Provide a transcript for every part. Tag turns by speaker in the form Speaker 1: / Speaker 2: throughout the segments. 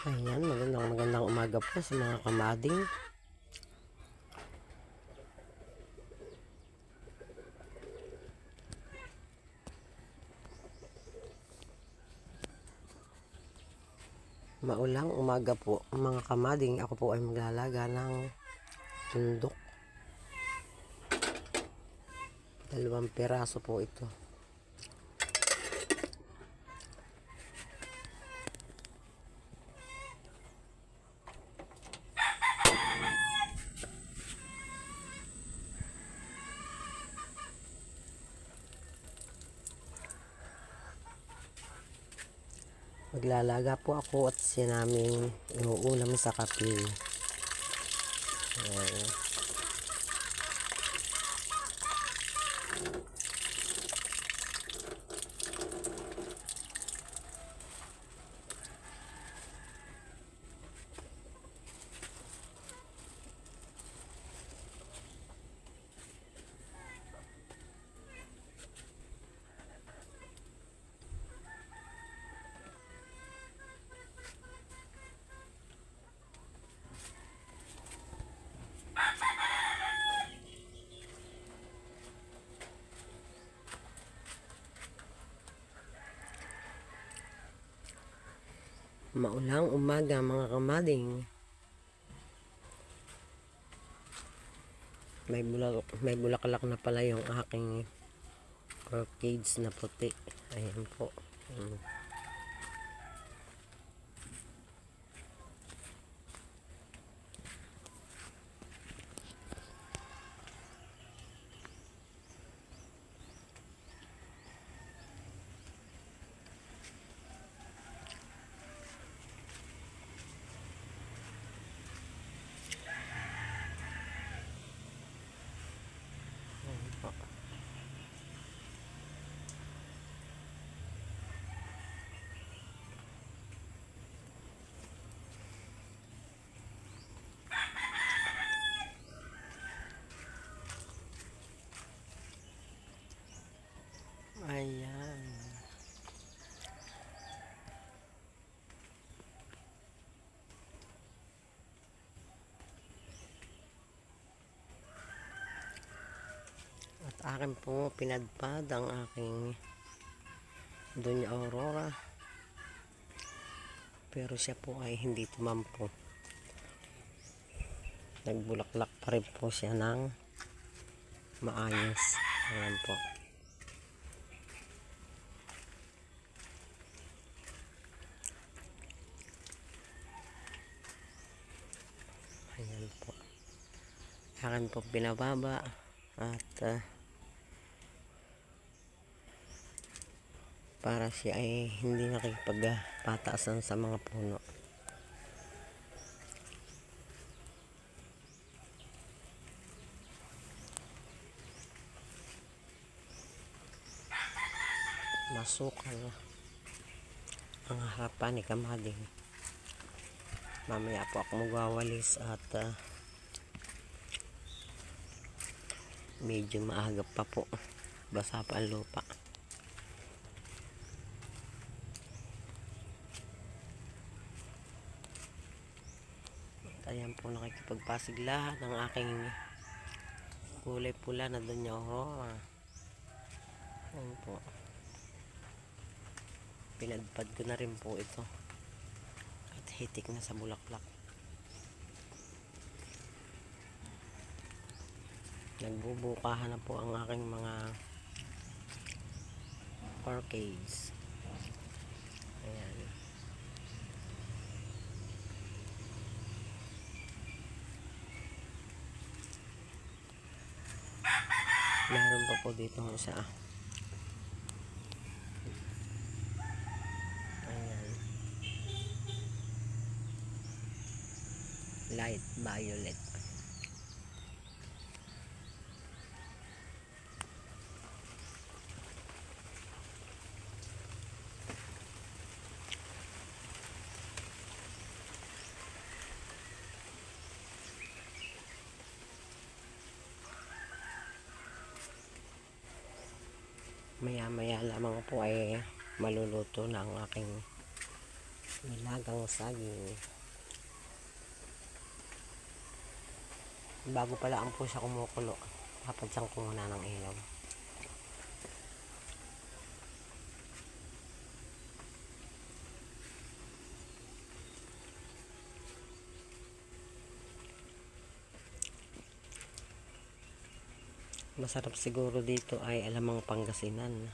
Speaker 1: Ayan, magandang magandang umaga po sa mga kamading. Maulang umaga po, mga kamading. Ako po ay maglalaga ng tundok. Dalawang piraso po ito. Maglalaga po ako at siya namin inuulam sa kape. Ayan. Maulang umaga mga kamading. May bulak may bulaklak na pala yung aking orchids na puti. Ayan po. Mm. Po. Akin po pinadpad ang aking Doña Aurora. Pero siya po ay hindi tumampo. Nagbulaklak pa rin po siya ng maayos. Ayan po. Ayan po. Akin po binababa at ah, para siya ay hindi nakikipagpataasan sa mga puno. Masukal ang harapan ni Kamading. Mamaya po ako magwawalis at ah, medyo maaga pa po. Basa pa ang lupa. At ayan po nakikipagpasig lahat ng aking kulay pula na niya oh. Ayan po. Pinadpad ko na rin po ito. At hitik na sa bulaklak. Nagbubukahan na po ang aking mga orchids. Ayan. Meron pa po dito ng isa. Ayan. Light violet. Maya maya lamang po ay maluluto na ang aking Nilagang saging. Bago pala ang po siya kumukulo. Papadsang ko muna ng ilaw. Masarap siguro dito ay alamang Pangasinan.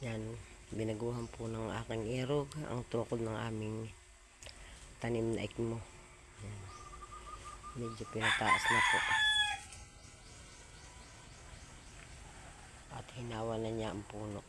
Speaker 1: Yan, binaguhan po ng aking irog ang tukod ng aming tanim na ikmo. Yan. Medyo pinataas na po. At hinawa na niya ang puno.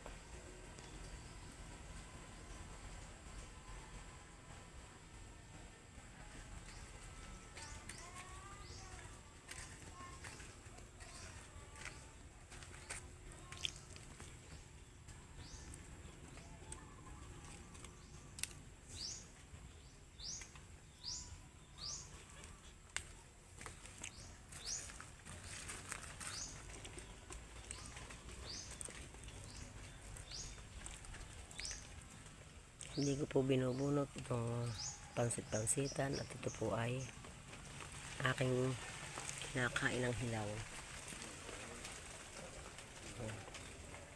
Speaker 1: Hindi ko po binubunot itong pansit-pansitan at ito po ay aking kinakain ng hilaw.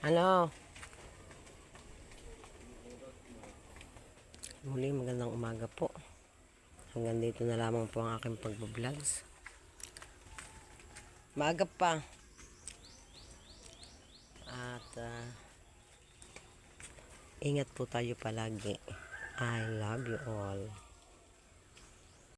Speaker 1: Ano? Muli magandang umaga po. Hanggang dito na lamang po ang aking pagbablog. Maaga pa. At ah, Ingat po tayo palagi. I love you all.